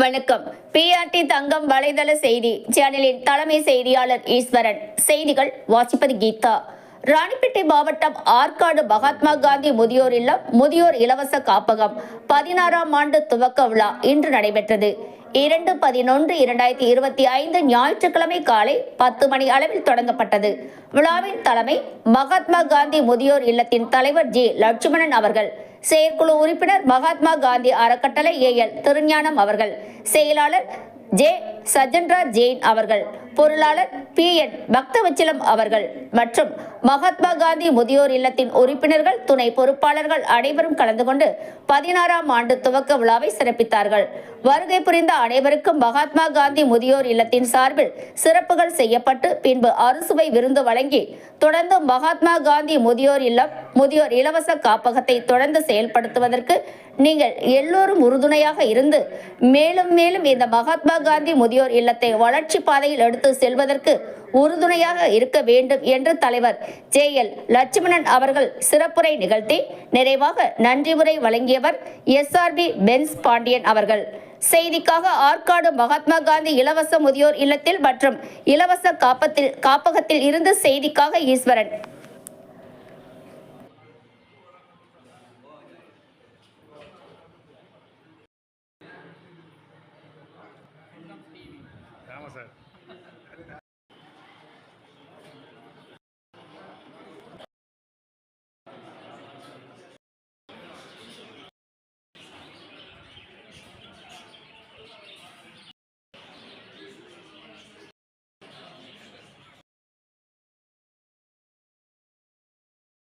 வணக்கம். பிஆர்டி தங்கம் வலைதள செய்தி சேனலின் தலைமை செய்தியாளர் ஈஸ்வரன். செய்திகள் வாசிப்பது கீதா. ராணிப்பேட்டை மாவட்டம் ஆற்காடு மகாத்மா காந்தி முதியோர் இல்லம் முதியோர் இலவச காப்பகம். பதினாறாம் ஆண்டு துவக்க விழா இன்று நடைபெற்றது. இரண்டு பதினொன்று இரண்டாயிரத்தி இருபத்தி ஐந்து ஞாயிற்றுக்கிழமை காலை பத்து மணி அளவில் தொடங்கப்பட்டது. விழாவின் தலைமை மகாத்மா காந்தி முதியோர் இல்லத்தின் தலைவர் ஜி. லட்சுமணன் அவர்கள். செயற்குழு உறுப்பினர் மகாத்மா காந்தி அறக்கட்டளை ஏஎல் திருஞானம் அவர்கள். செயலாளர் ஜே சஜன்ரா ஜெயின் அவர்கள். பொருளாளர் பி என் பக்தவச்சிலம் அவர்கள் மற்றும் மகாத்மா காந்தி முதியோர் இல்லத்தின் உறுப்பினர்கள் துணை பொறுப்பாளர்கள் அனைவரும் கலந்து கொண்டு பதினாறாம் ஆண்டு துவக்க விழாவை சிறப்பித்தார்கள். வருகை புரிந்த அனைவருக்கும் மகாத்மா காந்தி முதியோர் இல்லத்தின் சார்பில் சிறப்புகள் செய்யப்பட்டு பின்பு அறுசுவை விருந்து வழங்கி தொடர்ந்து மகாத்மா காந்தி முதியோர் இல்லம் முதியோர் இலவச காப்பகத்தை தொடர்ந்து செயல்படுத்துவதற்கு நீங்கள் எல்லோரும் உறுதுணையாக இருந்து மேலும் மேலும் இந்த மகாத்மா காந்தி முதியோர் இல்லத்தை வளர்ச்சி பாதையில் எடுத்து செல்வதற்கு உறுதுணையாக இருக்க வேண்டும் என்று தலைவர் ஜே எல் லட்சுமணன் அவர்கள் சிறப்புரை நிகழ்த்தி நிறைவாக நன்றி உரை வழங்கியவர் எஸ்ஆர்பி பென்ஸ் பாண்டியன் அவர்கள். செய்திக்காக ஆற்காடு மகாத்மா காந்தி இலவச முதியோர் இல்லத்தில் மற்றும் இலவச காப்பத்தில் காப்பகத்தில் இருந்து செய்திக்காக ஈஸ்வரன். ஆமாம் சார்